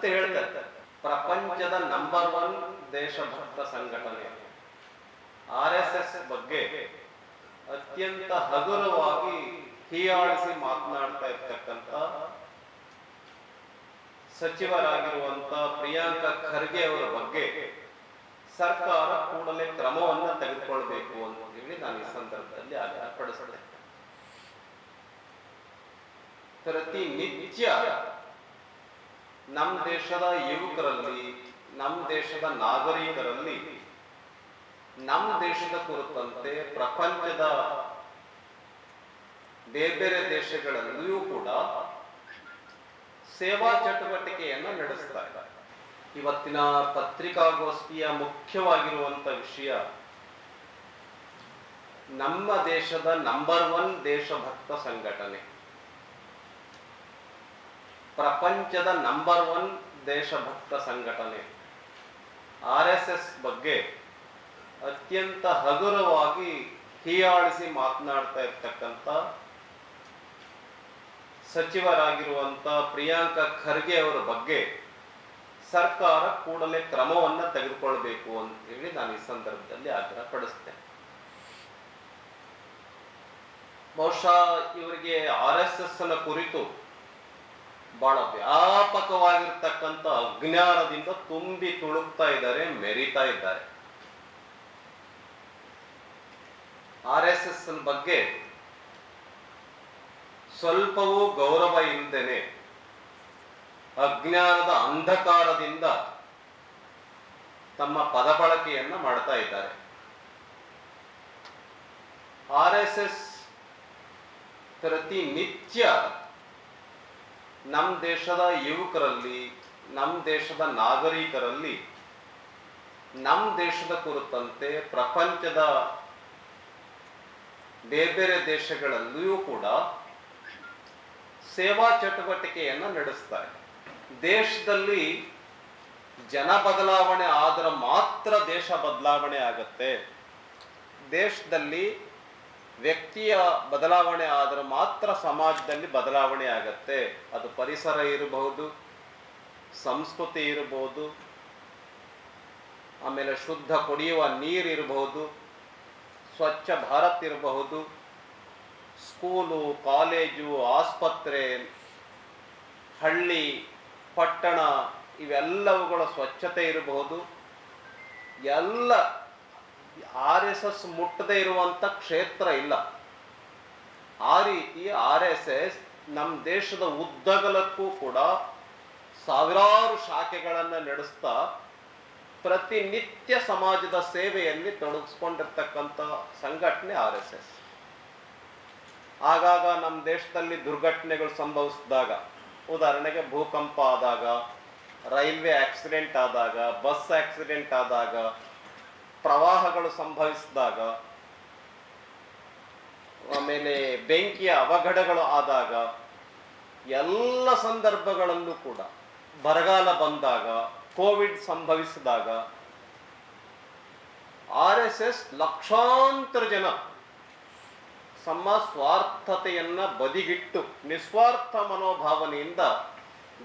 ಅಂತ ಹೇಳ್ತಾರೆ ಪ್ರಪಂಚದ ನಂಬರ್ ಒನ್ ದೇಶಭಕ್ತ ಸಂಘಟನೆ. ಆರ್ ಎಸ್ ಎಸ್ ಬಗ್ಗೆ ಅತ್ಯಂತ ಹಗುರವಾಗಿ ಹೀಯಾಳಿಸಿ ಮಾತನಾಡ್ತಾ ಇರ್ತಕ್ಕಂಥ ಸಚಿವರಾಗಿರುವಂತ ಪ್ರಿಯಾಂಕ ಖರ್ಗೆ ಅವರ ಬಗ್ಗೆ ಸರ್ಕಾರ ಕೂಡಲೇ ಕ್ರಮವನ್ನ ತೆಗೆದುಕೊಳ್ಬೇಕು ಅಂತ ಹೇಳಿ ನಾನು ಈ ಸಂದರ್ಭದಲ್ಲಿ ಆಗ್ರಹಪಡಿಸಿದೆ ಪ್ರತಿ ಪ್ರತಿನಿತ್ಯ ನಮ್ಮ ದೇಶದ ಯುವಕರಲ್ಲಿ ನಮ್ಮ ದೇಶದ ನಾಗರಿಕರಲ್ಲಿ ನಮ್ಮ ದೇಶದ ಕುರಿತಂತೆ ಪ್ರಪಂಚದ ಬೇರೆ ಬೇರೆ ದೇಶಗಳಲ್ಲಿಯೂ ಕೂಡ ಸೇವಾ ಚಟುವಟಿಕೆಯನ್ನು ನಡೆಸ್ತಾ ಇದ್ದಾರೆ. ಇವತ್ತಿನ ಪತ್ರಿಕಾಗೋಷ್ಠಿಯ ಮುಖ್ಯವಾಗಿರುವಂತ ವಿಷಯ, ನಮ್ಮ ದೇಶದ ನಂಬರ್ ಒನ್ ದೇಶಭಕ್ತ ಸಂಘಟನೆ. ಪ್ರಪಂಚದ ನಂಬರ್ ಒನ್ ದೇಶಭಕ್ತ ಸಂಘಟನೆ. ಆರ್ ಎಸ್ ಎಸ್ ಬಗ್ಗೆ ಅತ್ಯಂತ ಹಗುರವಾಗಿ ಹೀಯಾಳಿಸಿ ಮಾತನಾಡ್ತಾ ಇರ್ತಕ್ಕಂಥ ಸಚಿವರಾಗಿರುವಂತ ಪ್ರಿಯಾಂಕ ಖರ್ಗೆ ಅವರ ಬಗ್ಗೆ ಸರ್ಕಾರ ಕೂಡಲೇ ಕ್ರಮವನ್ನ ತೆಗೆದುಕೊಳ್ಬೇಕು ಅಂತ ಹೇಳಿ ನಾನು ಈ ಸಂದರ್ಭದಲ್ಲಿ ಆಗ್ರಹ ಪಡಿಸ್ತೇನೆ. ಬಹುಶಃ ಇವರಿಗೆ ಆರ್ ಎಸ್ ಎಸ್ನ ಕುರಿತು ಬಹಳ ವ್ಯಾಪಕವಾಗಿರ್ತಕ್ಕಂಥ ಅಜ್ಞಾನದಿಂದ ತುಂಬಿ ತುಳುಕ್ತಾ ಇದ್ದಾರೆ, ಮೆರಿತಾ ಇದ್ದಾರೆ. ಆರ್ ಎಸ್ ಎಸ್ ಬಗ್ಗೆ ಸ್ವಲ್ಪವೂ ಗೌರವ ಇಲ್ಲದೇನೆ ಅಜ್ಞಾನದ ಅಂಧಕಾರದಿಂದ ತಮ್ಮ ಪದ ಬಳಕೆಯನ್ನು ಮಾಡ್ತಾ ಇದ್ದಾರೆ. ಆರ್ ಎಸ್ ಎಸ್ ಪ್ರತಿನಿತ್ಯ ನಮ್ಮ ದೇಶದ ಯುವಕರಲ್ಲಿ ನಮ್ಮ ದೇಶದ ನಾಗರಿಕರಲ್ಲಿ ನಮ್ಮ ದೇಶದ ಕುರಿತಂತೆ ಪ್ರಪಂಚದ ಬೇರೆ ಬೇರೆ ದೇಶಗಳಲ್ಲಿಯೂ ಕೂಡ ಸೇವಾ ಚಟುವಟಿಕೆಯನ್ನು ನಡೆಸ್ತಾರೆ. ದೇಶದಲ್ಲಿ ಜನ ಬದಲಾವಣೆ ಆದ್ರೆ ಮಾತ್ರ ದೇಶ ಬದಲಾವಣೆ ಆಗತ್ತೆ. ದೇಶದಲ್ಲಿ ವ್ಯಕ್ತಿಯ ಬದಲಾವಣೆ ಆದರೆ ಮಾತ್ರ ಸಮಾಜದಲ್ಲಿ ಬದಲಾವಣೆ ಆಗತ್ತೆ. ಅದು ಪರಿಸರ ಇರಬಹುದು, ಸಂಸ್ಕೃತಿ ಇರಬಹುದು, ಆಮೇಲೆ ಶುದ್ಧ ಕುಡಿಯುವ ನೀರು ಇರಬಹುದು, ಸ್ವಚ್ಛ ಭಾರತ್ ಇರಬಹುದು, ಸ್ಕೂಲು, ಕಾಲೇಜು, ಆಸ್ಪತ್ರೆ, ಹಳ್ಳಿ, ಪಟ್ಟಣ, ಇವೆಲ್ಲವುಗಳ ಸ್ವಚ್ಛತೆ ಇರಬಹುದು. ಎಲ್ಲ ಆರ್ ಎಸ್ ಎಸ್ ಮುಟ್ಟದೇ ಇರುವಂಥ ಕ್ಷೇತ್ರ ಇಲ್ಲ. ಆ ರೀತಿ ಆರ್ ಎಸ್ ಎಸ್ ನಮ್ಮ ದೇಶದ ಉದ್ದಗಲಕ್ಕೂ ಕೂಡ ಸಾವಿರಾರು ಶಾಖೆಗಳನ್ನು ನಡೆಸ್ತಾ ಪ್ರತಿನಿತ್ಯ ಸಮಾಜದ ಸೇವೆಯಲ್ಲಿ ತೊಡಗಿಸ್ಕೊಂಡಿರ್ತಕ್ಕಂಥ ಸಂಘಟನೆ ಆರ್ ಎಸ್ ಎಸ್ ಆಗಾಗ ನಮ್ಮ ದೇಶದಲ್ಲಿ ದುರ್ಘಟನೆಗಳು ಸಂಭವಿಸಿದಾಗ, ಉದಾಹರಣೆಗೆ ಭೂಕಂಪ ಆದಾಗ, ರೈಲ್ವೆ ಆಕ್ಸಿಡೆಂಟ್ ಆದಾಗ, ಬಸ್ ಆಕ್ಸಿಡೆಂಟ್ ಆದಾಗ ಪ್ರವಾಹಗಳು ಸಂಭವಿಸಿದಾಗ, ಆಮೇಲೆ ಬೆಂಕಿಯ ಅವಘಡಗಳು ಆದಾಗ, ಎಲ್ಲ ಸಂದರ್ಭಗಳಲ್ಲೂ ಕೂಡ ಬರಗಾಲ ಬಂದಾಗ, ಕೋವಿಡ್ ಸಂಭವಿಸಿದಾಗ, ಆರ್ ಎಸ್ ಎಸ್ ಲಕ್ಷಾಂತರ ಜನ ತಮ್ಮ ಸ್ವಾರ್ಥತೆಯನ್ನ ಬದಿಗಿಟ್ಟು, ನಿಸ್ವಾರ್ಥ ಮನೋಭಾವನೆಯಿಂದ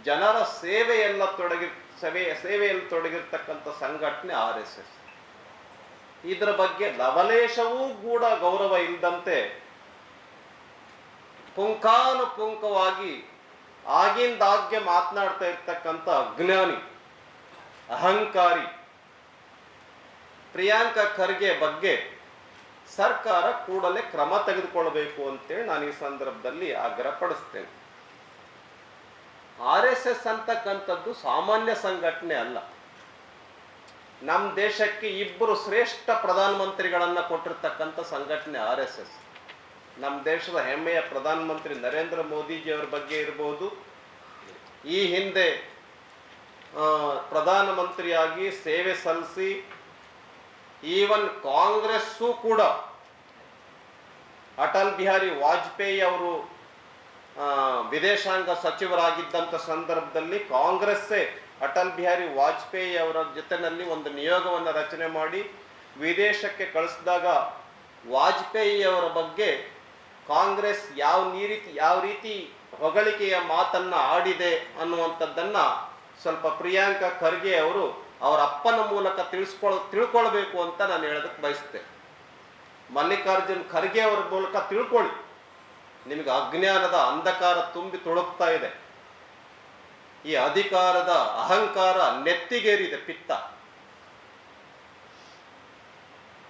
ಜನರ ಸೇವೆಯೆಲ್ಲ ತೊಡಗಿ, ಸೇವೆ, ಸೇವೆಯಲ್ಲಿ ತೊಡಗಿರ್ತಕ್ಕಂಥ ಸಂಘಟನೆ ಆರ್ ಎಸ್ ಎಸ್. ಇದರ ಬಗ್ಗೆ ಲವಲೇಶವೂ ಕೂಡ ಗೌರವ ಇಲ್ಲದಂತೆ ಪುಂಖಾನುಪುಂಖವಾಗಿ ಆಗಿಂದಾಗ್ಗೆ ಮಾತನಾಡ್ತಾ ಇರ್ತಕ್ಕಂಥ ಅಜ್ಞಾನಿ, ಅಹಂಕಾರಿ ಪ್ರಿಯಾಂಕ ಖರ್ಗೆ ಬಗ್ಗೆ ಸರ್ಕಾರ ಕೂಡಲೇ ಕ್ರಮ ತೆಗೆದುಕೊಳ್ಬೇಕು ಅಂತೇಳಿ ನಾನು ಈ ಸಂದರ್ಭದಲ್ಲಿ ಆಗ್ರಹ ಪಡಿಸ್ತೇನೆ ಆರ್ ಎಸ್ ಎಸ್ ಅಂತಕ್ಕಂಥದ್ದು ಸಾಮಾನ್ಯ ಸಂಘಟನೆ ಅಲ್ಲ. ನಮ್ಮ ದೇಶಕ್ಕೆ ಇಬ್ಬರು ಶ್ರೇಷ್ಠ ಪ್ರಧಾನಮಂತ್ರಿಗಳನ್ನು ಕೊಟ್ಟಿರ್ತಕ್ಕಂಥ ಸಂಘಟನೆ ಆರ್ ಎಸ್ ಎಸ್. ನಮ್ಮ ದೇಶದ ಹೆಮ್ಮೆಯ ಪ್ರಧಾನಮಂತ್ರಿ ನರೇಂದ್ರ ಮೋದಿಜಿಯವರ ಬಗ್ಗೆ ಇರಬಹುದು ಈ ಹಿಂದೆ ಪ್ರಧಾನಮಂತ್ರಿಯಾಗಿ ಸೇವೆ ಸಲ್ಲಿಸಿ, ಈವನ್ ಕಾಂಗ್ರೆಸ್ಸು ಕೂಡ ಅಟಲ್ ಬಿಹಾರಿ ವಾಜಪೇಯಿ ಅವರು ವಿದೇಶಾಂಗ ಸಚಿವರಾಗಿದ್ದಂಥ ಸಂದರ್ಭದಲ್ಲಿ ಕಾಂಗ್ರೆಸ್ಸೇ ಅಟಲ್ ಬಿಹಾರಿ ವಾಜಪೇಯಿ ಅವರ ಜೊತೆನಲ್ಲಿ ಒಂದು ನಿಯೋಗವನ್ನು ರಚನೆ ಮಾಡಿ ವಿದೇಶಕ್ಕೆ ಕಳಿಸಿದಾಗ ವಾಜಪೇಯಿ ಅವರ ಬಗ್ಗೆ ಕಾಂಗ್ರೆಸ್ ಯಾವ ರೀತಿ ಯಾವ ರೀತಿ ಹೊಗಳಿಕೆಯ ಮಾತನ್ನ ಆಡಿದೆ ಅನ್ನುವಂಥದ್ದನ್ನು ಸ್ವಲ್ಪ ಪ್ರಿಯಾಂಕಾ ಖರ್ಗೆ ಅವರು ಅವರ ಅಪ್ಪನ ಮೂಲಕ ತಿಳಿಸ್ಕೊಳ್, ತಿಳ್ಕೊಳ್ಬೇಕು ಅಂತ ನಾನು ಹೇಳೋದಕ್ಕೆ ಬಯಸ್ತೆ ಮಲ್ಲಿಕಾರ್ಜುನ್ ಖರ್ಗೆ ಅವರ ಮೂಲಕ ತಿಳ್ಕೊಳ್ಳಿ. ನಿಮಗೆ ಅಜ್ಞಾನದ ಅಂಧಕಾರ ತುಂಬಿ ತುಳುಕ್ತಾ ಇದೆ. ಈ ಅಧಿಕಾರದ ಅಹಂಕಾರ ನೆತ್ತಿಗೇರಿದೆ ಪಿತ್ತ.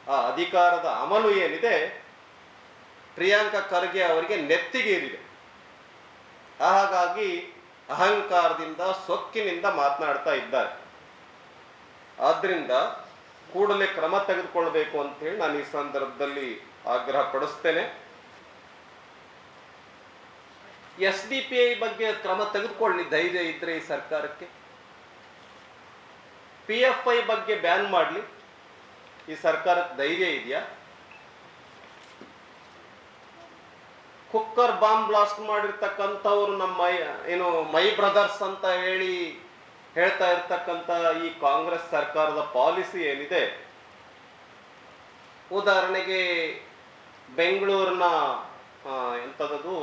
ಆ ಅಧಿಕಾರದ ಅಮಲು ಏನಿದೆ? ಪ್ರಿಯಾಂಕಾ ಖರ್ಗೆ ಅವರಿಗೆ ನೆತ್ತಿಗೇರಿದೆ. ಹಾಗಾಗಿ ಅಹಂಕಾರದಿಂದ, ಸೊಕ್ಕಿನಿಂದ ಮಾತನಾಡ್ತಾ ಇದ್ದಾರೆ. ಆದ್ರಿಂದ ಕೂಡಲೇ ಕ್ರಮ ತೆಗೆದುಕೊಳ್ಬೇಕು ಅಂತ ಹೇಳಿ ನಾನು ಈ ಸಂದರ್ಭದಲ್ಲಿ ಆಗ್ರಹ ಪಡಿಸ್ತೇನೆ ಎಸ್ ಡಿ ಪಿ ಐ ಬಗ್ಗೆ ಕ್ರಮ ತೆಗೆದುಕೊಳ್ಳಿ ಧೈರ್ಯ ಇದ್ರೆ ಈ ಸರ್ಕಾರಕ್ಕೆ? ಪಿ ಎಫ್ ಐ ಬಗ್ಗೆ ಬ್ಯಾನ್ ಮಾಡಲಿ. ಈ ಸರ್ಕಾರಕ್ಕೆ ಧೈರ್ಯ ಇದೆಯಾ? ಕುಕ್ಕರ್ ಬಾಂಬ್ ಬ್ಲಾಸ್ಟ್ ಮಾಡಿರ್ತಕ್ಕಂಥವ್ರು ನಮ್ಮ ಏನು ಮೈ ಬ್ರದರ್ಸ್ ಅಂತ ಹೇಳಿ ಹೇಳ್ತಾ ಇರ್ತಕ್ಕಂಥ ಈ ಕಾಂಗ್ರೆಸ್ ಸರ್ಕಾರದ ಪಾಲಿಸಿ ಏನಿದೆ? ಉದಾಹರಣೆಗೆ ಬೆಂಗಳೂರಿನ ಎಂಥದದು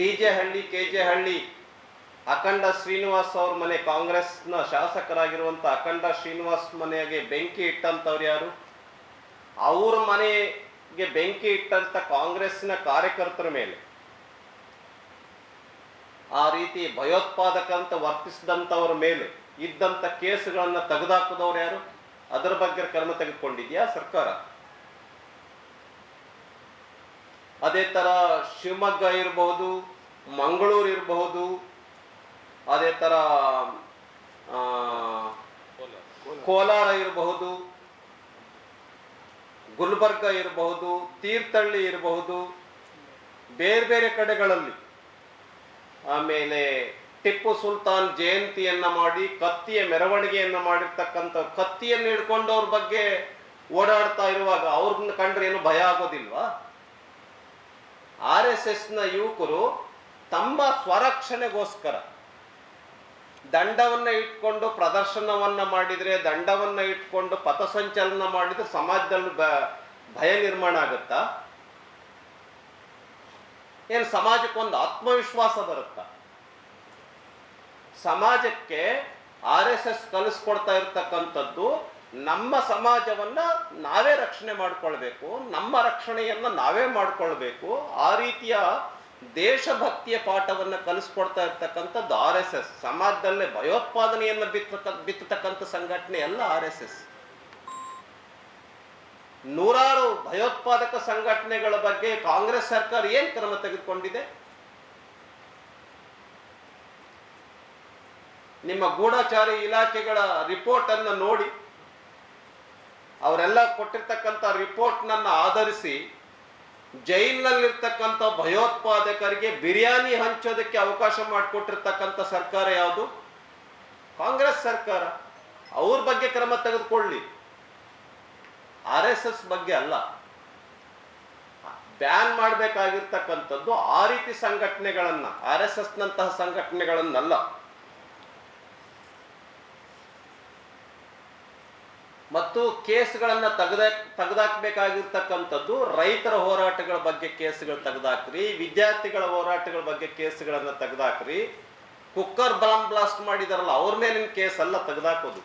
D J Halli K J Halli, Akhanda Srinivas ಅವ್ರ ಮನೆ. ಕಾಂಗ್ರೆಸ್ನ ಶಾಸಕರಾಗಿರುವಂಥ ಅಖಂಡ ಶ್ರೀನಿವಾಸ್ ಮನೆಗೆ ಬೆಂಕಿ ಇಟ್ಟಂಥವ್ರು ಯಾರು? ಅವ್ರ ಮನೆಗೆ ಬೆಂಕಿ ಇಟ್ಟಂತ ಕಾಂಗ್ರೆಸ್ನ ಕಾರ್ಯಕರ್ತರ ಮೇಲೆ. ಆ ರೀತಿ ಭಯೋತ್ಪಾದಕ ಅಂತ ವರ್ತಿಸಿದಂಥವ್ರ ಮೇಲೆ ಇದ್ದಂಥ ಕೇಸುಗಳನ್ನು ತೆಗೆದಾಕದವ್ರು ಯಾರು? ಅದರ ಬಗ್ಗೆ ಕ್ರಮ ತೆಗೆದುಕೊಂಡಿದೆಯಾ ಸರ್ಕಾರ? ಅದೇ ತರ ಶಿವಮೊಗ್ಗ ಇರಬಹುದು ಮಂಗಳೂರು ಇರಬಹುದು ಅದೇ ಆ, ಕೋಲಾರ ಇರಬಹುದು ಗುಲ್ಬರ್ಗ ಇರಬಹುದು ತೀರ್ಥಹಳ್ಳಿ ಇರಬಹುದು ಬೇರೆ ಬೇರೆ ಕಡೆಗಳಲ್ಲಿ. ಆಮೇಲೆ ಟಿಪ್ಪು ಸುಲ್ತಾನ್ ಜಯಂತಿಯನ್ನು ಮಾಡಿ ಕತ್ತಿಯ ಮೆರವಣಿಗೆಯನ್ನ ಮಾಡಿರ್ತಕ್ಕಂಥ ಕತ್ತಿಯನ್ನು ಹಿಡ್ಕೊಂಡವ್ರ ಬಗ್ಗೆ ಓಡಾಡ್ತಾ ಇರುವಾಗ ಅವ್ರನ್ನ ಕಂಡ್ರೆ ಏನು ಭಯ ಆಗೋದಿಲ್ವಾ? ಆರ್ ಎಸ್ ಎಸ್ನ ಯುವಕರು ತಮ್ಮ ಸ್ವರಕ್ಷಣೆಗೋಸ್ಕರ ದಂಡವನ್ನ ಇಟ್ಕೊಂಡು ಪ್ರದರ್ಶನವನ್ನ ಮಾಡಿದ್ರೆ, ದಂಡವನ್ನ ಇಟ್ಕೊಂಡು ಪಥಸಂಚಲನ ಮಾಡಿದ್ರೆ ಸಮಾಜದಲ್ಲಿ ಬ- ಭಯ ನಿರ್ಮಾಣ ಆಗುತ್ತಾ? ಏನು ಸಮಾಜಕ್ಕೊಂದು ಆತ್ಮವಿಶ್ವಾಸ ಬರುತ್ತಾ? ಸಮಾಜಕ್ಕೆ ಆರ್ ಎಸ್ ಎಸ್ ಕಲಿಸ್ಕೊಡ್ತಾ ಇರ್ತಕ್ಕಂಥದ್ದು ನಮ್ಮ ಸಮಾಜವನ್ನ ನಾವೇ ರಕ್ಷಣೆ ಮಾಡ್ಕೊಳ್ಬೇಕು, ನಮ್ಮ ರಕ್ಷಣೆಯನ್ನ ನಾವೇ ಮಾಡ್ಕೊಳ್ಬೇಕು. ಆ ರೀತಿಯ ದೇಶಭಕ್ತಿಯ ಪಾಠವನ್ನ ಕಲಿಸ್ಕೊಡ್ತಾ ಇರ್ತಕ್ಕಂಥದ್ದು ಆರ್ ಎಸ್ ಎಸ್. ಸಮಾಜದಲ್ಲೇ ಭಯೋತ್ಪಾದನೆಯನ್ನ ಬಿತ್ತ ಬಿತ್ತತಕ್ಕಂಥ ಸಂಘಟನೆ ಎಲ್ಲ ಆರ್ ಎಸ್ ಎಸ್. ನೂರಾರು ಭಯೋತ್ಪಾದಕ ಸಂಘಟನೆಗಳ ಬಗ್ಗೆ ಕಾಂಗ್ರೆಸ್ ಸರ್ಕಾರ ಏನ್ ಕ್ರಮ ತೆಗೆದುಕೊಂಡಿದೆ? ನಿಮ್ಮ ಗೂಢಚಾರಿ ಇಲಾಖೆಗಳ ರಿಪೋರ್ಟ್ ಅನ್ನ ನೋಡಿ. ಅವರೆಲ್ಲ ಕೊಟ್ಟಿರ್ತಕ್ಕಂಥ ರಿಪೋರ್ಟ್ನನ್ನು ಆಧರಿಸಿ ಜೈಲಿನಲ್ಲಿರ್ತಕ್ಕಂಥ ಭಯೋತ್ಪಾದಕರಿಗೆ ಬಿರಿಯಾನಿ ಹಂಚೋದಕ್ಕೆ ಅವಕಾಶ ಮಾಡಿಕೊಟ್ಟಿರ್ತಕ್ಕಂಥ ಸರ್ಕಾರ ಯಾವುದು? ಕಾಂಗ್ರೆಸ್ ಸರ್ಕಾರ. ಅವ್ರ ಬಗ್ಗೆ ಕ್ರಮ ತೆಗೆದುಕೊಳ್ಳಿ. ಆರ್ ಎಸ್ ಎಸ್ ಬಗ್ಗೆ ಅಲ್ಲ. ಬ್ಯಾನ್ ಮಾಡಬೇಕಾಗಿರ್ತಕ್ಕಂಥದ್ದು ಆ ರೀತಿ ಸಂಘಟನೆಗಳನ್ನು, ಆರ್ ಎಸ್ ಎಸ್ನಂತಹ ಸಂಘಟನೆಗಳನ್ನಲ್ಲ. ಮತ್ತು ಕೇಸ್ಗಳನ್ನ ತೆಗೆದ, ತೆಗೆದಾಕ್ಬೇಕಾಗಿರ್ತಕ್ಕಂಥದ್ದು ರೈತರ ಹೋರಾಟಗಳ ಬಗ್ಗೆ ಕೇಸ್ಗಳು ತೆಗೆದಾಕ್ರಿ, ವಿದ್ಯಾರ್ಥಿಗಳ ಹೋರಾಟಗಳ ಬಗ್ಗೆ ಕೇಸ್ಗಳನ್ನ ತೆಗೆದಾಕ್ರಿ. ಕುಕ್ಕರ್ ಬಾಂಬ್ ಬ್ಲಾಸ್ಟ್ ಮಾಡಿದಾರಲ್ಲ, ಅವ್ರ ಮೇಲಿನ ಕೇಸ್ ಅಲ್ಲ ತೆಗೆದಾಕೋದು.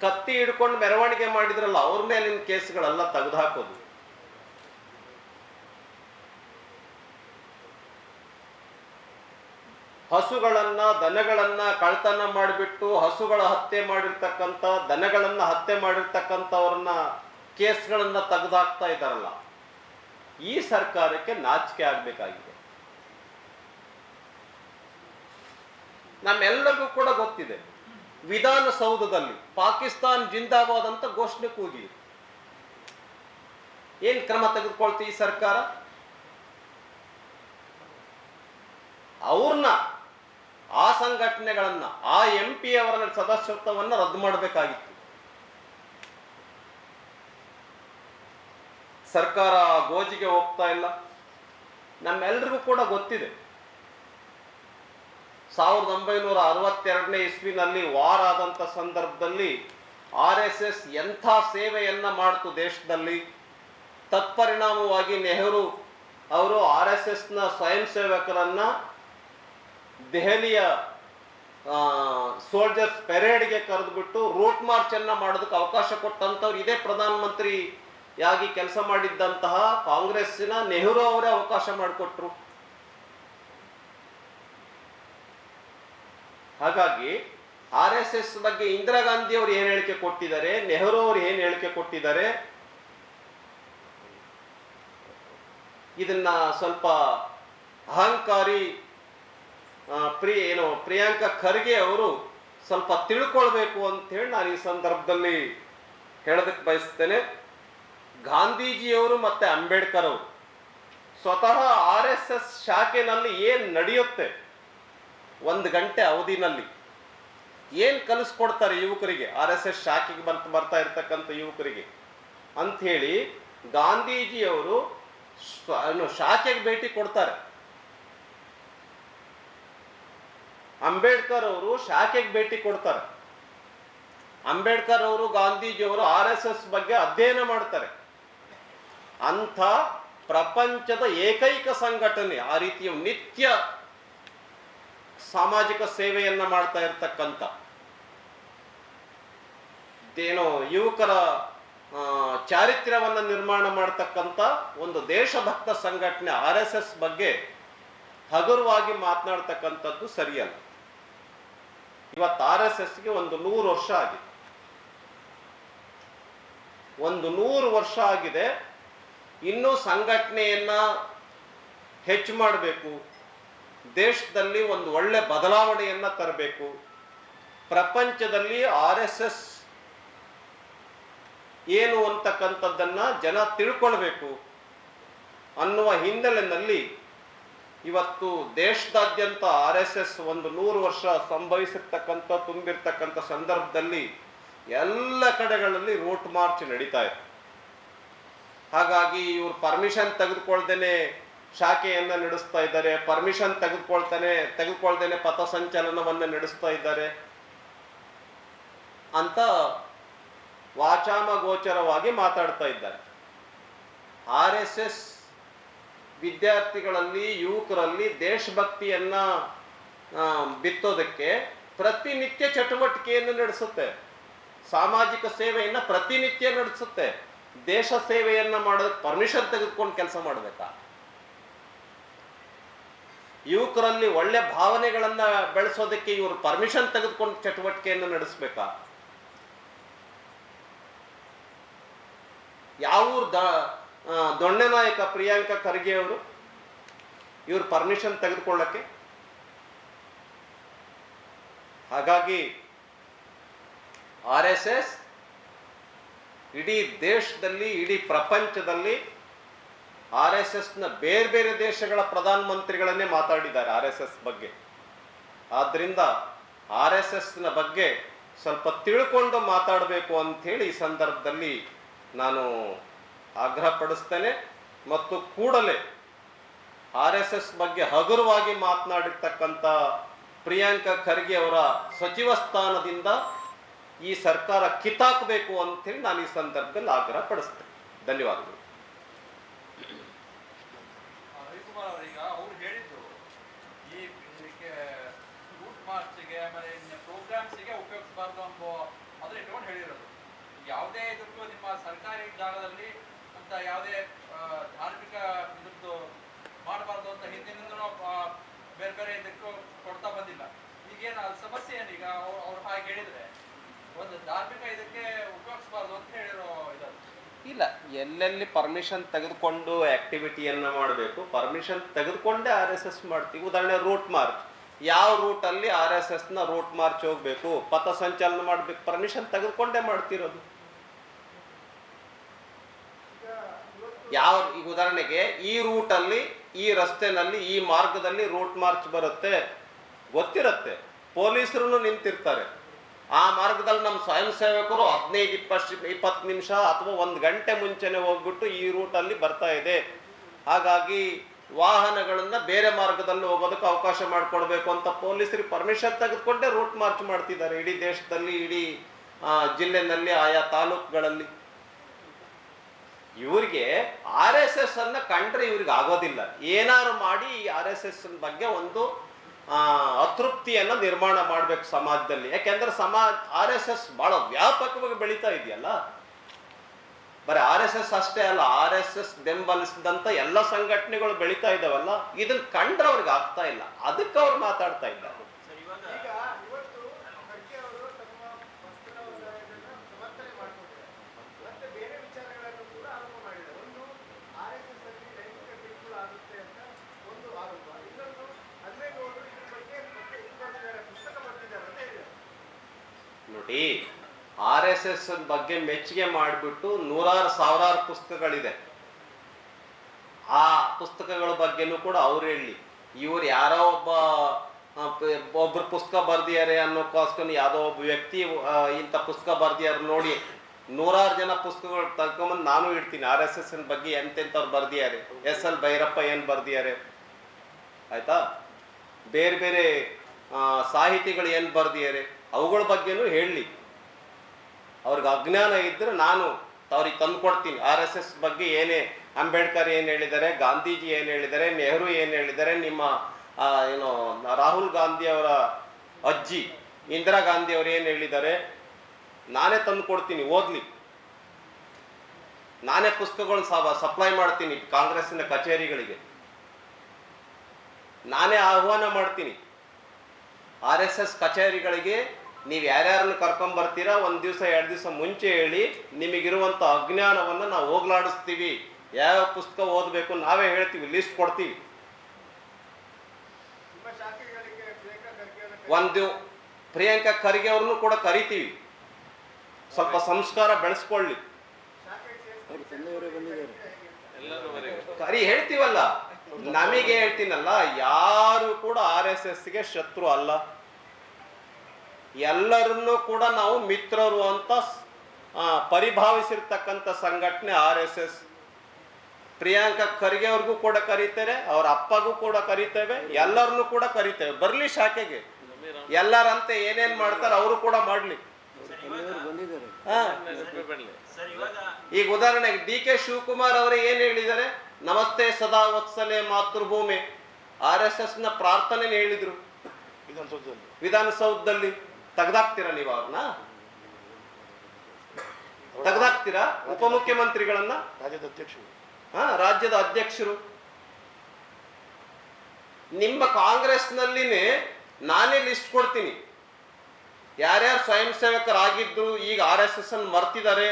ಕತ್ತಿ ಹಿಡ್ಕೊಂಡು ಮೆರವಣಿಗೆ ಮಾಡಿದ್ರಲ್ಲ, ಅವ್ರ ಮೇಲಿನ ಕೇಸ್ಗಳೆಲ್ಲ ತೆಗೆದುಹಾಕೋದು ಹಸುಗಳನ್ನ, ದನಗಳನ್ನ ಕಳ್ತನ ಮಾಡಿಬಿಟ್ಟು ಹಸುಗಳ ಹತ್ಯೆ ಮಾಡಿರ್ತಕ್ಕಂಥ, ದನಗಳನ್ನ ಹತ್ಯೆ ಮಾಡಿರ್ತಕ್ಕಂಥವ್ರನ್ನ ಕೇಸ್ಗಳನ್ನ ತೆಗೆದಾಕ್ತಾ ಇದ್ದಾರಲ್ಲ, ಈ ಸರ್ಕಾರಕ್ಕೆ ನಾಚಿಕೆ ಆಗ್ಬೇಕಾಗಿದೆ. ನಮ್ಮೆಲ್ಲರಿಗೂ ಕೂಡ ಗೊತ್ತಿದೆ, ವಿಧಾನಸೌಧದಲ್ಲಿ ಪಾಕಿಸ್ತಾನ್ ಜಿಂದಾಬಾದ್ ಅಂತ ಘೋಷಣೆ ಕೂಗಿ. ಏನ್ ಕ್ರಮ ತೆಗೆದುಕೊಳ್ತೀವಿ ಈ ಸರ್ಕಾರ? ಅವ್ರನ್ನ ಆ ಸಂಘಟನೆಗಳನ್ನ, ಆ ಎಂ ಪಿ ಅವರ ಸದಸ್ಯತ್ವವನ್ನ ರದ್ದು ಮಾಡಬೇಕಾಗಿತ್ತು. ಸರ್ಕಾರ ಗೋಜಿಗೆ ಹೋಗ್ತಾ ಇಲ್ಲ. ನಮ್ಮೆಲ್ರಿಗೂ ಕೂಡ ಗೊತ್ತಿದೆ. ಸಾವಿರದ ಒಂಬೈನೂರ ಅರವತ್ತೆರಡನೇ ಇಸ್ವಿನಲ್ಲಿ ವಾರ್ ಆದಂಥ ಸಂದರ್ಭದಲ್ಲಿ ಆರ್ ಎಸ್ ಎಸ್ ಎಂಥ ಸೇವೆಯನ್ನ ಮಾಡ್ತು ದೇಶದಲ್ಲಿ. ತತ್ಪರಿಣಾಮವಾಗಿ ನೆಹರು ಅವರು ಆರ್ ಎಸ್ ಎಸ್ನ ಸ್ವಯಂ ಸೇವಕರನ್ನ ದೆಹಲಿಯ ಸೋಲ್ಜರ್ಸ್ ಪೆರೇಡ್ಗೆ ಕರೆದುಬಿಟ್ಟು ರೂಟ್ ಮಾರ್ಚ್ ಅನ್ನ ಮಾಡೋದಕ್ಕೆ ಅವಕಾಶ ಕೊಟ್ಟಂಥವ್ರು ಇದೇ ಪ್ರಧಾನಮಂತ್ರಿಯಾಗಿ ಕೆಲಸ ಮಾಡಿದ್ದಂತಹ ಕಾಂಗ್ರೆಸ್ಸಿನ ನೆಹರು ಅವರೇ ಅವಕಾಶ ಮಾಡಿಕೊಟ್ರು. ಹಾಗಾಗಿ ಆರ್ ಎಸ್ ಎಸ್ ಬಗ್ಗೆ ಇಂದಿರಾ ಗಾಂಧಿ ಅವರು ಏನ್ ಹೇಳಿಕೆ ಕೊಟ್ಟಿದ್ದಾರೆ, ನೆಹರು ಅವರು ಏನ್ ಹೇಳಿಕೆ ಕೊಟ್ಟಿದ್ದಾರೆ, ಇದನ್ನ ಸ್ವಲ್ಪ ಅಹಂಕಾರಿ ಪ್ರಿ ಏನು, ಪ್ರಿಯಾಂಕಾ ಖರ್ಗೆ ಅವರು ಸ್ವಲ್ಪ ತಿಳ್ಕೊಳ್ಬೇಕು ಅಂತ ಹೇಳಿ ನಾನು ಈ ಸಂದರ್ಭದಲ್ಲಿ ಹೇಳೋದಕ್ಕೆ ಬಯಸ್ತೇನೆ. ಗಾಂಧೀಜಿಯವರು ಮತ್ತೆ ಅಂಬೇಡ್ಕರ್ ಅವರು ಸ್ವತಃ ಆರ್ ಎಸ್ ಎಸ್ ಶಾಖೆನಲ್ಲಿ ಏನು ನಡೆಯುತ್ತೆ ಒಂದು ಗಂಟೆ ಅವಧಿನಲ್ಲಿ? ಏನು ಕಲಿಸ್ಕೊಡ್ತಾರೆ ಯುವಕರಿಗೆ? ಆರ್ ಎಸ್ ಎಸ್ ಶಾಖೆಗೆ ಬರ್ತ ಬರ್ತಾ ಇರ್ತಕ್ಕಂಥ ಯುವಕರಿಗೆ ಅಂಥೇಳಿ ಗಾಂಧೀಜಿಯವರು ಶಾಖೆಗೆ ಭೇಟಿ ಕೊಡ್ತಾರೆ. ಅಂಬೇಡ್ಕರ್ ಅವರು ಶಾಖೆಗೆ ಭೇಟಿ ಕೊಡ್ತಾರೆ. ಅಂಬೇಡ್ಕರ್ ಅವರು ಗಾಂಧೀಜಿಯವರು ಆರ್ ಎಸ್ ಎಸ್ ಬಗ್ಗೆ ಅಧ್ಯಯನ ಮಾಡ್ತಾರೆ. ಅಂಥ ಪ್ರಪಂಚದ ಏಕೈಕ ಸಂಘಟನೆ, ಆ ರೀತಿಯ ನಿತ್ಯ ಸಾಮಾಜಿಕ ಸೇವೆಯನ್ನ ಮಾಡ್ತಾ ಇರ್ತಕ್ಕಂಥ ಏನೋ ಯುವಕರ ಚಾರಿತ್ರ್ಯವನ್ನು ನಿರ್ಮಾಣ ಮಾಡ್ತಕ್ಕಂಥ ಒಂದು ದೇಶಭಕ್ತ ಸಂಘಟನೆ ಆರ್ ಎಸ್ ಎಸ್ ಬಗ್ಗೆ ಹಗುರವಾಗಿ ಮಾತನಾಡ್ತಕ್ಕಂಥದ್ದು ಸರಿಯಲ್ಲ. ಇವತ್ತು ಆರ್ ಎಸ್ ಎಸ್ಗೆ ಒಂದು ನೂರು ವರ್ಷ ಆಗಿದೆ. ಒಂದು ನೂರು ವರ್ಷ ಆಗಿದೆ. ಇನ್ನೂ ಸಂಘಟನೆಯನ್ನ ಹೆಚ್ಚು ಮಾಡಬೇಕು. ದೇಶದಲ್ಲಿ ಒಂದು ಒಳ್ಳೆ ಬದಲಾವಣೆಯನ್ನು ತರಬೇಕು. ಪ್ರಪಂಚದಲ್ಲಿ ಆರ್ ಎಸ್ ಎಸ್ ಏನು ಅಂತಕ್ಕಂಥದ್ದನ್ನು ಜನ ತಿಳ್ಕೊಳ್ಬೇಕು ಅನ್ನುವ ಹಿನ್ನೆಲೆಯಲ್ಲಿ ಇವತ್ತು ದೇಶದಾದ್ಯಂತ ಆರ್ ಎಸ್ ಎಸ್ ಒಂದು ನೂರು ವರ್ಷ ಸಂಭವಿಸಿರ್ತಕ್ಕಂಥ, ತುಂಬಿರ್ತಕ್ಕಂಥ ಸಂದರ್ಭದಲ್ಲಿ ಎಲ್ಲ ಕಡೆಗಳಲ್ಲಿ ರೂಟ್ ಮಾರ್ಚ್ ನಡೀತಾ ಇದೆ. ಹಾಗಾಗಿ ಇವರು ಪರ್ಮಿಷನ್ ತೆಗೆದುಕೊಳ್ದೇನೆ ಶಾಖೆಯನ್ನು ನಡೆಸ್ತಾ ಇದ್ದಾರೆ ಪರ್ಮಿಷನ್ ತೆಗೆದುಕೊಳ್ತಾನೆ, ತೆಗೆದುಕೊಳ್ದೇನೆ ಪಥಸಂಚಲನವನ್ನು ನಡೆಸ್ತಾ ಇದ್ದಾರೆ ಅಂತ ವಾಚಾಮ ಗೋಚರವಾಗಿ ಮಾತಾಡ್ತಾ ಇದ್ದಾರೆ. ಆರ್ ಎಸ್ ವಿದ್ಯಾರ್ಥಿಗಳಲ್ಲಿ, ಯುವಕರಲ್ಲಿ ದೇಶಭಕ್ತಿಯನ್ನ ಬಿತ್ತೋದಕ್ಕೆ ಪ್ರತಿನಿತ್ಯ ಚಟುವಟಿಕೆಯನ್ನು ನಡೆಸುತ್ತೆ. ಸಾಮಾಜಿಕ ಸೇವೆಯನ್ನ ಪ್ರತಿನಿತ್ಯ ನಡೆಸುತ್ತೆ. ದೇಶ ಸೇವೆಯನ್ನ ಮಾಡೋದಕ್ಕೆ ಪರ್ಮಿಷನ್ ತೆಗೆದುಕೊಂಡು ಕೆಲಸ ಮಾಡಬೇಕಾ? ಯುವಕರಲ್ಲಿ ಒಳ್ಳೆ ಭಾವನೆಗಳನ್ನ ಬೆಳೆಸೋದಕ್ಕೆ ಇವರು ಪರ್ಮಿಷನ್ ತೆಗೆದುಕೊಂಡು ಚಟುವಟಿಕೆಯನ್ನು ನಡೆಸಬೇಕಾ? ಯಾವ ಊರ್ ದ ದೊಣ್ಣೆ ನಾಯಕ ಪ್ರಿಯಾಂಕ ಖರ್ಗೆ ಅವರು ಇವರು ಪರ್ಮಿಷನ್ ತೆಗೆದುಕೊಳ್ಳಕ್ಕೆ. ಹಾಗಾಗಿ ಆರ್ ಎಸ್ ಎಸ್ ಇಡೀ ದೇಶದಲ್ಲಿ, ಇಡೀ ಪ್ರಪಂಚದಲ್ಲಿ ಆರ್ ಎಸ್ ಎಸ್ನ ಬೇರೆ ಬೇರೆ ದೇಶಗಳ ಪ್ರಧಾನಮಂತ್ರಿಗಳನ್ನೇ ಮಾತಾಡಿದ್ದಾರೆ ಆರ್ ಎಸ್ ಎಸ್ ಬಗ್ಗೆ. ಆದ್ದರಿಂದ ಆರ್ ಎಸ್ ಎಸ್ನ ಬಗ್ಗೆ ಸ್ವಲ್ಪ ತಿಳ್ಕೊಂಡು ಮಾತಾಡಬೇಕು ಅಂಥೇಳಿ ಈ ಸಂದರ್ಭದಲ್ಲಿ ನಾನು ಆಗ್ರಹ ಪಡಿಸ್ತೇನೆ ಮತ್ತು ಕೂಡಲೇ ಆರ್ ಎಸ್ ಎಸ್ ಬಗ್ಗೆ ಹಗುರವಾಗಿ ಮಾತನಾಡಿರ್ತಕ್ಕಂಥ ಪ್ರಿಯಾಂಕಾ ಖರ್ಗೆ ಅವರ ಸಚಿವ ಸ್ಥಾನದಿಂದ ಈ ಸರ್ಕಾರ ಕಿತ್ತಾಕಬೇಕು ಅಂತೇಳಿ ನಾನು ಈ ಸಂದರ್ಭದಲ್ಲಿ ಆಗ್ರಹ ಪಡಿಸ್ತೇನೆ ಧನ್ಯವಾದಗಳು ಯಾವುದೇ ಇದಕ್ಕೂ ನಿಮ್ಮ ಸರ್ಕಾರಿ ಜಾಗದಲ್ಲಿ ಅಂತ ಯಾವುದೇ ಧಾರ್ಮಿಕ ಇದ್ರದ್ದು ಮಾಡಬಾರ್ದು ಅಂತ ಹಿಂದಿನಿಂದನೂ ಬೇರೆ ಬೇರೆ ಇದಕ್ಕೂ ಕೊಡ್ತಾ ಬಂದಿಲ್ಲ. ಈಗೇನು ಅದು ಸಮಸ್ಯೆ ಏನೀಗ ಅವ್ರು ಹಾಗೆ ಹೇಳಿದ್ರೆ ಒಂದು ಧಾರ್ಮಿಕ ಇದಕ್ಕೆ ಉಪಯೋಗಿಸಬಾರ್ದು ಅಂತ ಹೇಳಿರೋ ಇದು. ಇಲ್ಲ, ಎಲ್ಲೆಲ್ಲಿ ಪರ್ಮಿಷನ್ ತೆಗೆದುಕೊಂಡು ಆಕ್ಟಿವಿಟಿಯನ್ನ ಮಾಡಬೇಕು ಪರ್ಮಿಷನ್ ತೆಗೆದುಕೊಂಡೇ ಆರ್ ಎಸ್ ಎಸ್ ಮಾಡ್ತೀವಿ. ಉದಾಹರಣೆ ರೂಟ್ ಮಾರ್ಚ್ ಯಾವ ರೂಟಲ್ಲಿ ಆರ್ ಎಸ್ ಎಸ್ನ ರೂಟ್ ಮಾರ್ಚ್ ಹೋಗಬೇಕು? ಪಥಸಂಚಲನ ಮಾಡಬೇಕು ಪರ್ಮಿಷನ್ ತೆಗೆದುಕೊಂಡೇ ಮಾಡ್ತಿರೋದು. ಯಾವ, ಈಗ ಉದಾಹರಣೆಗೆ ಈ ರೂಟಲ್ಲಿ, ಈ ರಸ್ತೆನಲ್ಲಿ, ಈ ಮಾರ್ಗದಲ್ಲಿ ರೂಟ್ ಮಾರ್ಚ್ ಬರುತ್ತೆ. ಗೊತ್ತಿರುತ್ತೆ. ಪೊಲೀಸರು ನಿಂತಿರ್ತಾರೆ. ಆ ಮಾರ್ಗದಲ್ಲಿ ನಮ್ಮ ಸ್ವಯಂ ಸೇವಕರು ಹದಿನೈದು, ಇಪ್ಪತ್ತು ಇಪ್ಪತ್ತು ನಿಮಿಷ ಅಥವಾ ಒಂದು ಗಂಟೆ ಮುಂಚೆನೆ ಹೋಗ್ಬಿಟ್ಟು ಈ ರೂಟಲ್ಲಿ ಬರ್ತಾ ಇದೆ. ಹಾಗಾಗಿ ವಾಹನಗಳನ್ನು ಬೇರೆ ಮಾರ್ಗದಲ್ಲಿ ಹೋಗೋದಕ್ಕೆ ಅವಕಾಶ ಮಾಡಿಕೊಡ್ಬೇಕು ಅಂತ ಪೊಲೀಸರಿಗೆ ಪರ್ಮಿಷನ್ ತೆಗೆದುಕೊಂಡೇ ರೂಟ್ ಮಾರ್ಚ್ ಮಾಡ್ತಿದ್ದಾರೆ. ಇಡೀ ದೇಶದಲ್ಲಿ, ಇಡೀ ಜಿಲ್ಲೆನಲ್ಲಿ, ಆಯಾ ತಾಲೂಕುಗಳಲ್ಲಿ. ಇವ್ರಿಗೆ ಆರ್ ಎಸ್ ಎಸ್ ಅನ್ನ ಕಂಡ್ರೆ ಇವ್ರಿಗೆ ಆಗೋದಿಲ್ಲ. ಏನಾರು ಮಾಡಿ ಈ ಆರ್ ಎಸ್ ಎಸ್ ಬಗ್ಗೆ ಒಂದು ಅತೃಪ್ತಿಯನ್ನ ನಿರ್ಮಾಣ ಮಾಡ್ಬೇಕು ಸಮಾಜದಲ್ಲಿ. ಯಾಕೆಂದ್ರೆ ಸಮಾಜ, ಆರ್ ಎಸ್ ಎಸ್ ಬಹಳ ವ್ಯಾಪಕವಾಗಿ ಬೆಳೀತಾ ಇದೆಯಲ್ಲ? ಬರೀ ಆರ್ ಎಸ್ ಎಸ್ ಅಷ್ಟೇ ಅಲ್ಲ, ಆರ್ ಎಸ್ ಎಸ್ ಬೆಂಬಲಿಸಿದಂತ ಎಲ್ಲ ಸಂಘಟನೆಗಳು ಬೆಳೀತಾ ಇದ್ದಾವಲ್ಲ ಇದನ್ನ ಕಂಡ್ರೆ ಅವ್ರಿಗೆ ಆಗ್ತಾ ಇಲ್ಲ. ಅದಕ್ಕೆ ಅವ್ರು ಮಾತಾಡ್ತಾ ಇದ್ದಾರೆ ಸರ್ ಇವಾಗ ಈಗ ಇವತ್ತು ಖರ್ಗೆ ಅವರು ತಮ್ಮ ವಸ್ತ್ರ ವಲಯದನ್ನ ಸಮರ್ಥನೆ ಮಾಡಿಕೊಂಡಿದ್ದಾರೆ ಮತ್ತೆ ಬೇರೆ ವಿಚಾರಗಳನ್ನು ಕೂಡ ಆರೋಪ ಮಾಡಿದ್ದಾರೆ ಒಂದು ಆರ್ ಎಸ್ ಎಸ್ ಅಲ್ಲಿ ಲೈಂಗಿಕ ಕಿರುಕುಳ ಆಗುತ್ತೆ ಅಂತ ಒಂದು ಆರೋಪ ಇನ್ನೊಂದು ಹನುಮೇಗೌಡರು ಇದ್ರ ಬಗ್ಗೆ ಮತ್ತೆ ಇದು ಬರ್ತಿದ್ದಾರೆ ಪುಸ್ತಕ ಬರ್ತಿದ್ದಾರೆ ಅಂತ ಹೇಳಿದ್ದಾರೆ ನೋಡಿ, ಆರ್ ಎಸ್ ಎಸ್ ಬಗ್ಗೆ ಮೆಚ್ಚುಗೆ ಮಾಡಿಬಿಟ್ಟು ನೂರಾರು ಸಾವಿರಾರು ಪುಸ್ತಕಗಳಿದೆ. ಆ ಪುಸ್ತಕಗಳ ಬಗ್ಗೆನೂ ಕೂಡ ಅವ್ರು ಹೇಳಿ. ಇವ್ರು ಯಾರೋ ಒಬ್ಬ ಒಬ್ರು ಪುಸ್ತಕ ಬರ್ದಿದ್ದಾರೆ ಅನ್ನೋಕ್ಕೋಸ್ಕರ ಯಾವುದೋ ಒಬ್ಬ ವ್ಯಕ್ತಿ ಇಂಥ ಪುಸ್ತಕ ಬರ್ದಿದ್ದಾರೆ ನೋಡಿ, ನೂರಾರು ಜನ ಪುಸ್ತಕಗಳು ತಗೊಂಬಂದು ನಾನು ಇಡ್ತೀನಿ. ಆರ್ ಎಸ್ ಎಸ್ ಬಗ್ಗೆ ಎಂತೆಂಥವ್ರು ಬರ್ದಿದ್ದಾರೆ ಎಸ್ ಎಲ್ ಭೈರಪ್ಪ ಏನು ಬರ್ದಿದ್ದಾರೆ ಆಯ್ತಾ? ಬೇರೆ ಬೇರೆ ಸಾಹಿತಿಗಳು ಏನು ಬರ್ದಿದ್ದಾರೆ ಅವುಗಳ ಬಗ್ಗೆನೂ ಹೇಳಲಿ. ಅವ್ರಿಗೆ ಅಜ್ಞಾನ ಇದ್ದರೆ ನಾನು ಅವ್ರಿಗೆ ತಂದು ಕೊಡ್ತೀನಿ ಆರ್ ಎಸ್ ಎಸ್ ಬಗ್ಗೆ ಏನೇ ಅಂಬೇಡ್ಕರ್ ಏನು ಹೇಳಿದ್ದಾರೆ, ಗಾಂಧೀಜಿ ಏನು ಹೇಳಿದ್ದಾರೆ, ನೆಹರು ಏನು ಹೇಳಿದ್ದಾರೆ, ನಿಮ್ಮ ಏನು, ರಾಹುಲ್ ಗಾಂಧಿ ಅವರ ಅಜ್ಜಿ, ಇಂದಿರಾ ಗಾಂಧಿ ಅವರು ಏನು ಹೇಳಿದ್ದಾರೆ, ನಾನೇ ತಂದು ಕೊಡ್ತೀನಿ ಓದ್ಲಿ. ನಾನೇ ಪುಸ್ತಕಗಳನ್ನ ಸಪ್ಲೈ ಮಾಡ್ತೀನಿ ಕಾಂಗ್ರೆಸ್ಸಿನ ಕಚೇರಿಗಳಿಗೆ. ನಾನೇ ಆಹ್ವಾನ ಮಾಡ್ತೀನಿ. ಆರ್ ಎಸ್ ಎಸ್ ಕಚೇರಿಗಳಿಗೆ ನೀವು ಯಾರ್ಯಾರನ್ನು ಕರ್ಕೊಂಬರ್ತೀರಾ ಒಂದು ದಿವಸ, ಎರಡು ದಿವಸ ಮುಂಚೆ ಹೇಳಿ ನಿಮಗಿರುವಂಥ ಅಜ್ಞಾನವನ್ನು ನಾವು ಹೋಗ್ಲಾಡಿಸ್ತೀವಿ. ಯಾವ ಪುಸ್ತಕ ಓದಬೇಕು ನಾವೇ ಹೇಳ್ತೀವಿ ಲಿಸ್ಟ್ ಕೊಡ್ತೀವಿ. ಒಂದು ಪ್ರಿಯಾಂಕಾ ಖರ್ಗೆ ಅವ್ರನ್ನೂ ಕೂಡ ಕರಿತೀವಿ. ಸ್ವಲ್ಪ ಸಂಸ್ಕಾರ ಬೆಳೆಸ್ಕೊಳ್ಳಿ. ಕರಿ ಹೇಳ್ತೀವಲ್ಲ, ನಮಗೆ ಹೇಳ್ತೀನಲ್ಲ, ಯಾರು ಕೂಡ ಆರ್ ಎಸ್ ಎಸ್ಗೆ ಶತ್ರು ಅಲ್ಲ. ಎಲ್ಲರನ್ನೂ ಕೂಡ ನಾವು ಮಿತ್ರರು ಅಂತ ಪರಿಭಾವಿಸಿರ್ತಕ್ಕಂಥ ಸಂಘಟನೆ R S S. Priyanka Kharge ಅವ್ರಿಗೂ ಕೂಡ ಕರೀತಾರೆ ಅವ್ರ ಅಪ್ಪಗೂ ಕೂಡ ಕರಿತೇವೆ ಎಲ್ಲರನ್ನೂ ಕೂಡ ಕರಿತೇವೆ. ಬರ್ಲಿ ಶಾಖೆಗೆ. ಎಲ್ಲರಂತೆ ಏನೇನ್ ಮಾಡ್ತಾರೆ ಅವರು ಕೂಡ ಮಾಡ್ಲಿ. ಈಗ ಉದಾಹರಣೆಗೆ ಡಿ ಕೆ ಶಿವಕುಮಾರ್ ಅವರು ಏನು ಹೇಳಿದ್ದಾರೆ? ನಮಸ್ತೆ ಸದಾ ವತ್ಸಲೆ ಮಾತೃಭೂಮಿ. ಆರ್ ಎಸ್ ಎಸ್ನ ಪ್ರಾರ್ಥನೆ ಹೇಳಿದ್ರು ವಿಧಾನಸೌಧದಲ್ಲಿ. ವಿಧಾನಸೌಧದಲ್ಲಿ ತೆಗ್ದಾಕ್ತೀರಾ ನೀವು ಅವ್ರನ್ನ? ತೆಗ್ದಾಕ್ತೀರಾ ಉಪಮುಖ್ಯಮಂತ್ರಿಗಳನ್ನ? ರಾಜ್ಯದ ಅಧ್ಯಕ್ಷರು. ಹಾ ರಾಜ್ಯದ ಅಧ್ಯಕ್ಷರು. ನಿಮ್ಮ ಕಾಂಗ್ರೆಸ್ನಲ್ಲಿನೇ ನಾನೇ ಲಿಸ್ಟ್ ಕೊಡ್ತೀನಿ. ಯಾರ್ಯಾರು ಸ್ವಯಂ ಸೇವಕರಾಗಿದ್ರು ಈಗ ಆರ್ ಎಸ್ ಎಸ್ ಅನ್ನು ಮರ್ತಿದ್ದಾರೆ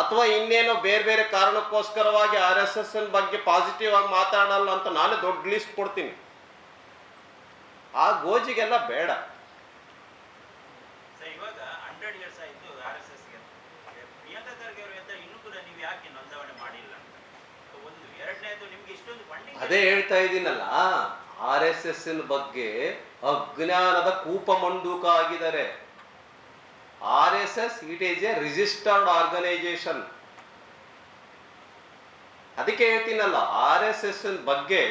ಅಥವಾ ಇನ್ನೇನೋ ಬೇರೆ ಬೇರೆ ಕಾರಣಕ್ಕೋಸ್ಕರವಾಗಿ ಆರ್ ಎಸ್ ಎಸ್ ಬಗ್ಗೆ ಪಾಸಿಟಿವ್ ಆಗಿ ಮಾತಾಡಲ್ಲ ಅಂತ ನಾನೇ ದೊಡ್ಡ ಲಿಸ್ಟ್ ಕೊಡ್ತೀನಿ. ಆ ಗೋಜಿಗೆಲ್ಲ ಬೇಡ. ಸರ್ ಇವಾಗ ಹಂಡ್ರೆಡ್ ಇಯರ್ಸ್ ಆಯಿತು ಆರ್ ಎಸ್ ಎಸ್ಗೆ ಪ್ರಿಯಾಂಕಾ ಖರ್ಗೆ ಅವರು ಅಂತ ಇನ್ನೂ ಕೂಡ ನೀವು ಯಾಕೆ ನೋಂದಣಿ ಮಾಡಿಲ್ಲ ಅಂತ? ಒಂದು ಎರಡನೇದು ನಿಮ್ಗೆ ಇಷ್ಟೊಂದು ಫಂಡಿಂಗ್ ಅದೇ ಹೇಳ್ತಾ ಇದ್ದೀನಲ್ಲ ಆರ್ ಎಸ್ ಎಸ್ ಬಗ್ಗೆ ಅಜ್ಞಾನದ ಕೂಪ ಮಂಡೂಕ ಆಗಿದ್ದಾರೆ. R S S it is a registered organisation ಅದಕ್ಕೆ ಹೇಳ್ತೀನಲ್ಲ ಆರ್ ಎಸ್ ಎಸ್ ಬಗ್ಗೆ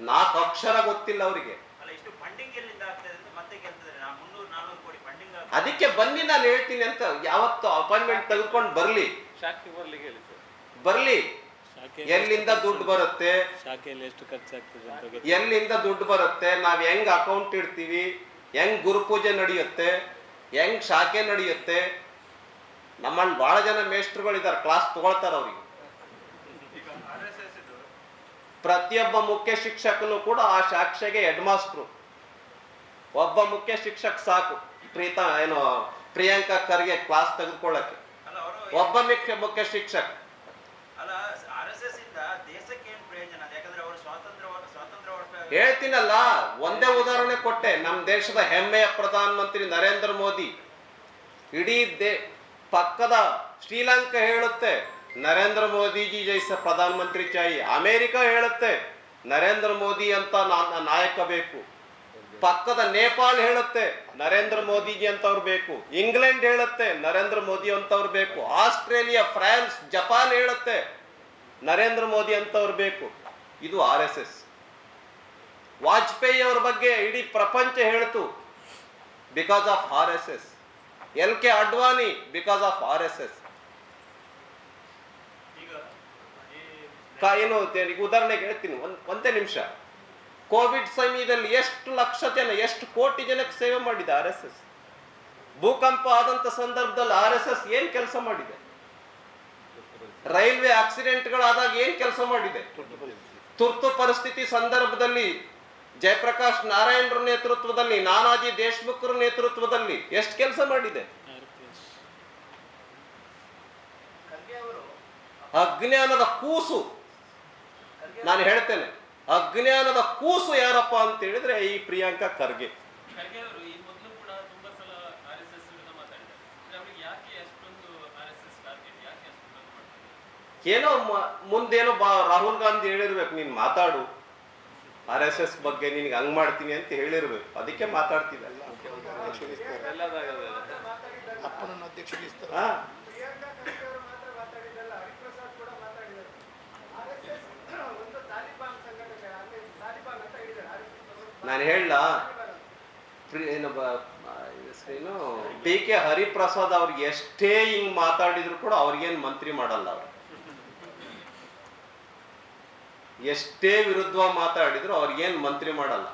ನಾಲ್ಕು ಅಕ್ಷರ ಗೊತ್ತಿಲ್ಲ ಅವರಿಗೆ. ಅಲ್ಲ ಇಷ್ಟು ಫಂಡಿಂಗ್ ಎಲ್ಲಿಂದ ಆಗ್ತದೆ ಅದಕ್ಕೆ ಬನ್ನಿ ನಾನು ಹೇಳ್ತೀನಿ ಅಂತ ಯಾವತ್ತು ಅಪಾಯಿಂಟ್ಮೆಂಟ್ ತೆಗೆದುಕೊಂಡು ಬರ್ಲಿ. ಬರ್ಲಿ ಶಾಖೆ ಎಲ್ಲಿಂದ ದುಡ್ಡು ಬರುತ್ತೆ? ಶಾಖೆಯಲ್ಲಿ ಎಷ್ಟು ಖರ್ಚಾಗ್ತದೆ ಅಂತ ಎಲ್ಲಿಂದ ದುಡ್ಡು ಬರುತ್ತೆ? ನಾವು ಹೆಂಗ್ ಅಕೌಂಟ್ ಇಡ್ತೀವಿ? ಹೆಂಗ್ ಗುರುಪೂಜೆ ನಡೆಯುತ್ತೆ? ಹೆಂಗ್ ಶಾಖೆ ನಡೆಯುತ್ತೆ? ನಮ್ಮಲ್ಲಿ ಬಹಳ ಜನ ಮೇಷ್ಟ್ರುಗಳಿದ್ದಾರೆ ಕ್ಲಾಸ್ ತಗೊಳ್ತಾರೆ ಅವ್ರಿಗೆ. ಪ್ರತಿಯೊಬ್ಬ ಮುಖ್ಯ ಶಿಕ್ಷಕನು ಕೂಡ ಆ ಶಾಖೆಗೆ ಹೆಡ್ ಮಾಸ್ಟ್ರು ಒಬ್ಬ ಮುಖ್ಯ ಶಿಕ್ಷಕ ಸಾಕು. ಪ್ರೀತಾ ಏನು ಪ್ರಿಯಾಂಕಾ ಖರ್ಗೆ ಕ್ಲಾಸ್ ತೆಗೆದುಕೊಳ್ಳಕ್ಕೆ. ಒಬ್ಬ ಮುಖ್ಯ ಮುಖ್ಯ ಶಿಕ್ಷಕ. ಹೇಳ್ತೀನಲ್ಲ ಒಂದೇ ಉದಾಹರಣೆ ಕೊಟ್ಟೆ. ನಮ್ಮ ದೇಶದ ಹೆಮ್ಮೆಯ ಪ್ರಧಾನ ಮಂತ್ರಿ ನರೇಂದ್ರ ಮೋದಿ. ಇಡೀ ದೇ ಪಕ್ಕದ ಶ್ರೀಲಂಕಾ ಹೇಳುತ್ತೆ ನರೇಂದ್ರ ಮೋದಿಜಿ ಜೈಸ ಪ್ರಧಾನ ಮಂತ್ರಿ ಚಾಯಿ ಅಮೇರಿಕಾ ಹೇಳುತ್ತೆ ನರೇಂದ್ರ ಮೋದಿ ಅಂತ ನಾಯಕ ಬೇಕು. ಪಕ್ಕದ ನೇಪಾಳ ಹೇಳುತ್ತೆ ನರೇಂದ್ರ ಮೋದಿಜಿ ಅಂತವ್ರು ಬೇಕು. ಇಂಗ್ಲೆಂಡ್ ಹೇಳುತ್ತೆ ನರೇಂದ್ರ ಮೋದಿ ಅಂತವ್ರು ಬೇಕು. ಆಸ್ಟ್ರೇಲಿಯಾ ಫ್ರಾನ್ಸ್ ಜಪಾನ್ ಹೇಳುತ್ತೆ ನರೇಂದ್ರ ಮೋದಿ ಅಂತವ್ರು ಬೇಕು. ಇದು ಆರ್ ಎಸ್ ಎಸ್. ವಾಜಪೇಯಿ ಅವ್ರ ಬಗ್ಗೆ ಇಡೀ ಪ್ರಪಂಚ ಹೇಳ್ತು because of R S S. L K Advani because of R S S. ಏನು ಉದಾಹರಣೆಗೆ ಹೇಳ್ತೀನಿ ಒಂದ್ ಒಂದೇ ನಿಮಿಷ. ಕೋವಿಡ್ ಸಮಯದಲ್ಲಿ ಎಷ್ಟು ಲಕ್ಷ ಜನ, ಎಷ್ಟು ಕೋಟಿ ಜನಕ್ಕೆ ಸೇವೆ ಮಾಡಿದೆ ಆರ್ ಎಸ್ ಎಸ್. ಭೂಕಂಪ ಆದಂತ ಸಂದರ್ಭದಲ್ಲಿ ಆರ್ ಎಸ್ ಎಸ್ ಏನ್ ಕೆಲಸ ಮಾಡಿದೆ? ರೈಲ್ವೆ ಆಕ್ಸಿಡೆಂಟ್ಗಳಾದಾಗ ಏನ್ ಕೆಲಸ ಮಾಡಿದೆ? ತುರ್ತು ಪರಿಸ್ಥಿತಿ ಸಂದರ್ಭದಲ್ಲಿ ಜಯಪ್ರಕಾಶ್ ನಾರಾಯಣರ ನೇತೃತ್ವದಲ್ಲಿ, ನಾನಾಜಿ ದೇಶ್ಮುಖರ ನೇತೃತ್ವದಲ್ಲಿ ಎಷ್ಟು ಕೆಲಸ ಮಾಡಿದೆ? ಅಜ್ಞಾನದ ಕೂಸು. ನಾನು ಹೇಳ್ತೇನೆ. ಅಜ್ಞಾನದ ಕೂಸು ಯಾರಪ್ಪ ಅಂತ ಹೇಳಿದ್ರೆ ಈ ಪ್ರಿಯಾಂಕಾ ಖರ್ಗೆ. ಖರ್ಗೆ ಅವರು ಈ ಮೊದಲು ಕೂಡ ತುಂಬಾ ಸಲ ಆರ್ ಎಸ್ ಎಸ್ ಮಾತಾಡಿದ್ದಾರೆ. ಅಂದ್ರೆ ಅವ್ರಿಗೆ ಯಾಕೆ ಅಷ್ಟೊಂದು ಆರ್ ಎಸ್ ಎಸ್ ಟಾರ್ಗೆಟ್ ಯಾಕೆ ಅಷ್ಟೊಂದು ಮಾಡ್ತಾರೆ ಏನೋ ಮ- ಮುಂದೇನೋ ಬಾ ರಾಹುಲ್ ಗಾಂಧಿ ಹೇಳಿರ್ಬೇಕು ನೀನ್ ಮಾತಾಡು. ಆರ್ ಎಸ್ ಎಸ್ ಬಗ್ಗೆ ನಿನಗೆ ಹಂಗ್ ಮಾಡ್ತೀನಿ ಅಂತ ಹೇಳಿರ್ಬೇಕು. ಅದಕ್ಕೆ ಮಾತಾಡ್ತಿಲ್ಲ ಅಧ್ಯಕ್ಷರಿಸ್ತಾರೆ ಎಲ್ಲದಾಗದೆ ಮಾತಾಡಿದ್ದಲ್ಲ ಅಪ್ಪನನ್ನು ಅಧ್ಯಕ್ಷರಿಸ್ತಾರೆ ಹಾ ಪ್ರಿಯಾಂಕಾ ಖರ್ಗೆ ಅವರು ಮಾತ್ರ ಮಾತಾಡಿದ್ದಲ್ಲ ಹರಿಪ್ರಸಾದ್ ಕೂಡ ಮಾತಾಡಿದ್ದಾರೆ ಆರ್ ಎಸ್ ಎಸ್ ಒಂದು ತಾಲಿಬಾನ್ ಸಂಘಟನೆ ಅಲ್ಲಿ ತಾಲಿಬಾನ್ ಅಂತ ಹೇಳಿದ್ದಾರೆ ಆರ್ ಎಸ್ ಎಸ್ ನಾನು ಹೇಳ ಏನು ಡಿ ಕೆ ಹರಿಪ್ರಸಾದ್ ಅವ್ರಿಗೆ ಎಷ್ಟೇ ಹಿಂಗ್ ಮಾತಾಡಿದ್ರು ಕೂಡ ಅವ್ರಿಗೇನು ಮಂತ್ರಿ ಮಾಡಲ್ಲ ಅವ್ರು. ಎಷ್ಟೇ ವಿರುದ್ಧ ಮಾತಾಡಿದ್ರು ಅವ್ರಿಗೇನು ಮಂತ್ರಿ ಮಾಡಲ್ಲ.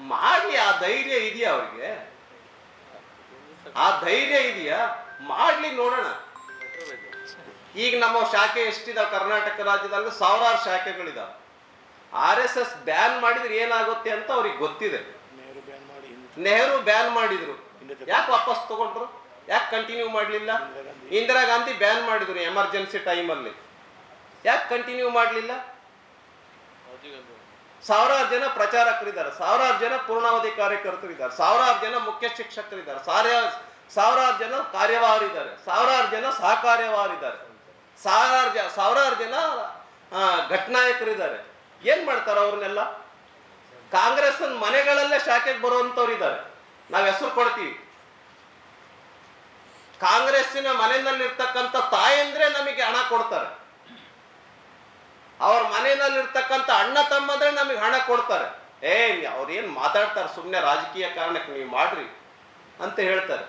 ಮಾಡಿ ಮಾಡ್ಲಿ ಆ ಧೈರ್ಯ ಇದೆಯಾ ಅವ್ರಿಗೆ? ಆ ಧೈರ್ಯ ಇದೆಯಾ? ಮಾಡ್ಲಿ ನೋಡೋಣ. ಈಗ ನಮ್ಮ ಶಾಖೆ ಎಷ್ಟಿದಾವೆ ಕರ್ನಾಟಕ ರಾಜ್ಯದಲ್ಲಿ ಸಾವಿರಾರು ಶಾಖೆಗಳಿದಾವೆ. ಆರ್ ಎಸ್ ಎಸ್ ಬ್ಯಾನ್ ಮಾಡಿದ್ರೆ ಏನಾಗುತ್ತೆ ಅಂತ ಅವ್ರಿಗೆ ಗೊತ್ತಿದೆ. ನೆಹರು ಬ್ಯಾನ್ ಮಾಡಿ ನೆಹರು ಬ್ಯಾನ್ ಮಾಡಿದ್ರು. ಯಾಕೆ ವಾಪಸ್ ತಗೊಂಡ್ರು? ಯಾಕೆ ಕಂಟಿನ್ಯೂ ಮಾಡಲಿಲ್ಲ? ಇಂದಿರಾ ಗಾಂಧಿ. ಬ್ಯಾನ್ ಮಾಡಿದ್ರು ಎಮರ್ಜೆನ್ಸಿ ಟೈಮಲ್ಲಿ. ಯಾಕೆ ಕಂಟಿನ್ಯೂ ಮಾಡಲಿಲ್ಲ? ಸಾವಿರಾರು ಜನ ಪ್ರಚಾರಕರಿದ್ದಾರೆ. ಸಾವಿರಾರು ಜನ ಪೂರ್ಣಾವಧಿ ಕಾರ್ಯಕರ್ತರಿದ್ದಾರೆ. ಸಾವಿರಾರು ಜನ ಮುಖ್ಯ ಶಿಕ್ಷಕರಿದ್ದಾರೆ. ಸಾವಿರ ಸಾವಿರಾರು ಜನ ಕಾರ್ಯವಾರಿದ್ದಾರೆ. ಸಾವಿರಾರು ಜನ ಸಹಕಾರ್ಯವಾರಿದ್ದಾರೆ. ಸಾವಿರಾರು ಜನ ಸಾವಿರಾರು ಜನ ಘಟನಾಯಕರಿದ್ದಾರೆ. ಏನ್ ಮಾಡ್ತಾರೆ ಅವ್ರನ್ನೆಲ್ಲ? ಕಾಂಗ್ರೆಸ್ ಮನೆಗಳಲ್ಲೇ ಶಾಖೆಗೆ ಬರುವಂತವ್ರು ಇದ್ದಾರೆ ನಾವು ಹೆಸರು ಕೊಡ್ತೀವಿ. ಕಾಂಗ್ರೆಸ್ಸಿನ ಮನೆಯಲ್ಲಿರ್ತಕ್ಕಂಥ ತಾಯಂದ್ರೆ ನಮಗೆ ಹಣ ಕೊಡ್ತಾರೆ. ಅವ್ರ ಮನೆಯಲ್ಲಿರ್ತಕ್ಕಂಥ ಅಣ್ಣ ತಮ್ಮಂದ್ರೆ ನಮಗೆ ಹಣ ಕೊಡ್ತಾರೆ. ಏ ಏನು ಮಾತಾಡ್ತಾರೆ? ಸುಮ್ಮನೆ ರಾಜಕೀಯ ಕಾರಣಕ್ಕೆ ನೀವು ಮಾಡ್ರಿ ಅಂತ ಹೇಳ್ತಾರೆ.